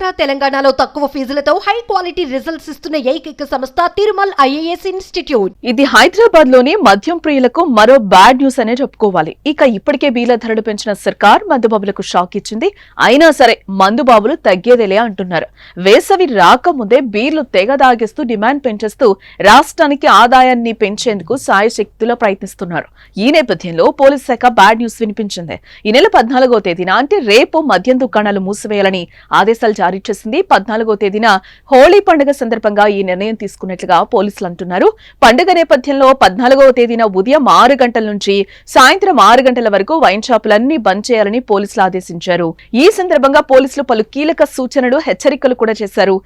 ఆంధ్ర తెలంగాణలో తక్కువ ఫీజులతో high quality results ఇస్తున్న ఏకైక సంస్థ తిరుమల్ ఐఏఎస్ ఇన్స్టిట్యూట్. ఇది హైదరాబాద్లోని మద్యం ప్రియులకు మరో బ్యాడ్ న్యూస్ అనే చెప్పుకోవాలి. ఇక ఇప్పటికే బీల ధరలు పెంచిన సర్కార్ మందుబాబులకు షాక్ ఇచ్చింది. అయినా సరే మందుబాబులు తగ్గేదేలే అంటున్నారు. వేసవి రాకముందే బీర్లు తెగ దాగిస్తూ డిమాండ్ పెంచేస్తూ రాష్ట్రానికి ఆదాయాన్ని పెంచేందుకు సాయశక్తుల ప్రయత్నిస్తున్నారు. ఈ నేపథ్యంలో పోలీస్ శాఖ బ్యాడ్ న్యూస్ వినిపించింది. ఈ నెల పద్నాలుగో తేదీన అంటే రేపు మద్యం దుకాణాలు మూసివేయాలని ఆదేశాలు జారీ చేసింది. పద్నాలుగో తేదీన హోళీ పండుగ సందర్భంగా ఈ నిర్ణయం తీసుకున్నట్లుగా పోలీసులు అంటున్నారు. పండుగ నేపథ్యంలో పద్నాలుగవ తేదీన ఉదయం ఆరు గంటల నుంచి సాయంత్రం ఆరు గంటల వరకు వైన్ షాపులన్నీ బంద్ చేయాలని పోలీసులు ఆదేశించారు. ఈ సందర్భంగా పోలీసులు పలు కీలక సూచనలు హెచ్చరికలు కూడా చేశారు.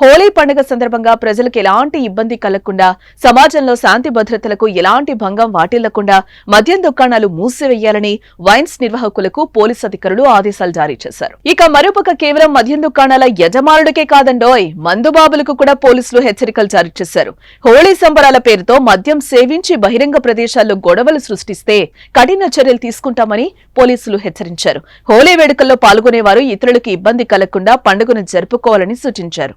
హోళీ పండుగ సందర్భంగా ప్రజలకు ఎలాంటి ఇబ్బంది కలగకుండా సమాజంలో శాంతి భద్రతలకు ఎలాంటి భంగం వాటిల్లకుండా మద్యం దుకాణాలు మూసివేయాలని వైన్స్ నిర్వాహకులకు పోలీస్ అధికారులు ఆదేశాలు జారీ చేశారు. ఇక మరోపక్క కేవలం మద్యం దుకాణాల యజమానుడికే కాదండోయ్ మందుబాబులకు కూడా పోలీసులు హెచ్చరికలు జారీ చేశారు. హోళీ సంబరాల పేరుతో మద్యం సేవించి బహిరంగ ప్రదేశాల్లో గొడవలు సృష్టిస్తే కఠిన చర్యలు తీసుకుంటామని పోలీసులు హెచ్చరించారు. హోళీ వేడుకల్లో పాల్గొనేవారు ఇతరులకు ఇబ్బంది కలగకుండా పండుగను జరుపుకోవాలని సూచించారు.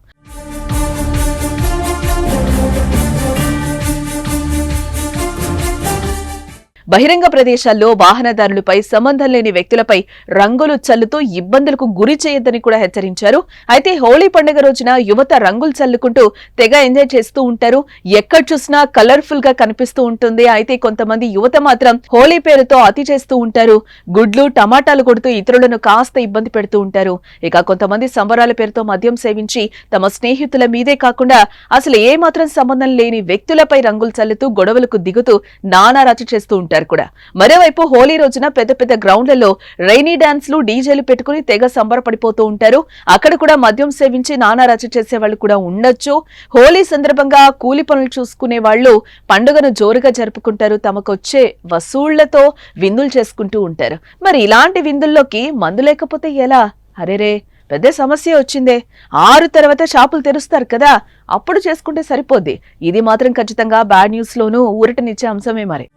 బహిరంగ ప్రదేశాల్లో వాహనదారులపై సంబంధం లేని వ్యక్తులపై రంగులు చల్లుతూ ఇబ్బందులకు గురి చేయొద్దని కూడా హెచ్చరించారు. అయితే హోళీ పండుగ రోజున యువత రంగులు చల్లుకుంటూ తెగ ఎంజాయ్ చేస్తూ ఉంటారు. ఎక్కడ చూసినా కలర్ఫుల్గా కనిపిస్తూ ఉంటుంది. అయితే కొంతమంది యువత మాత్రం హోళీ పేరుతో అతి చేస్తూ ఉంటారు. గుడ్లు టమాటాలు కొడుతూ ఇతరులను కాస్త ఇబ్బంది పెడుతూ ఉంటారు. ఇక కొంతమంది సంబరాల పేరుతో మద్యం సేవించి తమ స్నేహితుల మీదే కాకుండా అసలు ఏ మాత్రం సంబంధం లేని వ్యక్తులపై రంగులు చల్లుతూ గొడవలకు దిగుతూ నానా రచ చేస్తూ ఉంటారు. కూడా. మరోవైపు హోలీ రోజున పెద్ద పెద్ద గ్రౌండ్లలో రైనీ డాన్స్లు డీజేలు పెట్టుకుని తెగ సంబరపడిపోతూ ఉంటారు. అక్కడ కూడా మద్యం సేవించి నానా రచ చేసే వాళ్ళు కూడా ఉండొచ్చు. హోలీ సందర్భంగా కూలి పనులు చూసుకునే వాళ్ళు పండుగను జోరుగా జరుపుకుంటారు. తమకొచ్చే వసూళ్ళతో విందులు చేసుకుంటూ ఉంటారు. మరి ఇలాంటి విందుల్లోకి మందు లేకపోతే ఎలా? అరేరే పెద్ద సమస్య వచ్చిందే. ఆరు తర్వాత షాపులు తెరుస్తారు కదా. అప్పుడు చేసుకుంటే సరిపోద్ది. ఇది మాత్రం ఖచ్చితంగా బ్యాడ్ న్యూస్ లోనూ ఊరటనిచ్చే అంశమే మరి.